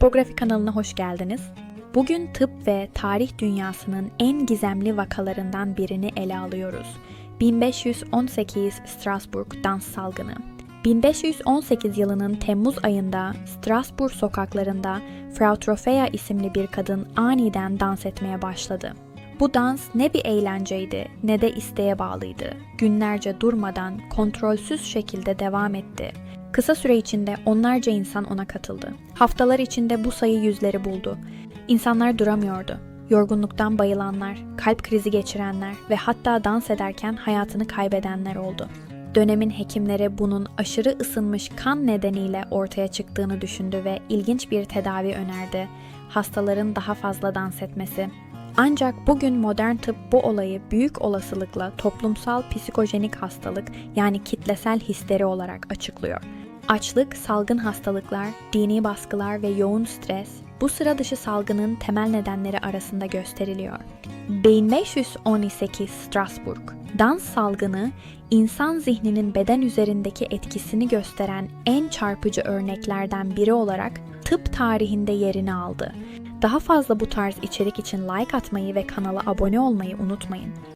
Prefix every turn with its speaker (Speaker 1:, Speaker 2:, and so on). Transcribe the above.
Speaker 1: Tipografi kanalına hoş geldiniz. Bugün tıp ve tarih dünyasının en gizemli vakalarından birini ele alıyoruz. 1518 Strasbourg dans salgını. 1518 yılının Temmuz ayında Strasbourg sokaklarında Frau Trofea isimli bir kadın aniden dans etmeye başladı. Bu dans ne bir eğlenceydi ne de isteğe bağlıydı. Günlerce durmadan kontrolsüz şekilde devam etti. Kısa süre içinde onlarca insan ona katıldı. Haftalar içinde bu sayı yüzleri buldu. İnsanlar duramıyordu. Yorgunluktan bayılanlar, kalp krizi geçirenler ve hatta dans ederken hayatını kaybedenler oldu. Dönemin hekimleri bunun aşırı ısınmış kan nedeniyle ortaya çıktığını düşündü ve ilginç bir tedavi önerdi. Hastaların daha fazla dans etmesi. Ancak bugün modern tıp bu olayı büyük olasılıkla toplumsal psikojenik hastalık yani kitlesel histeri olarak açıklıyor. Açlık, salgın hastalıklar, dini baskılar ve yoğun stres bu sıra dışı salgının temel nedenleri arasında gösteriliyor. 1518 Strasbourg Dans salgını insan zihninin beden üzerindeki etkisini gösteren en çarpıcı örneklerden biri olarak tıp tarihinde yerini aldı. Daha fazla bu tarz içerik için like atmayı ve kanala abone olmayı unutmayın.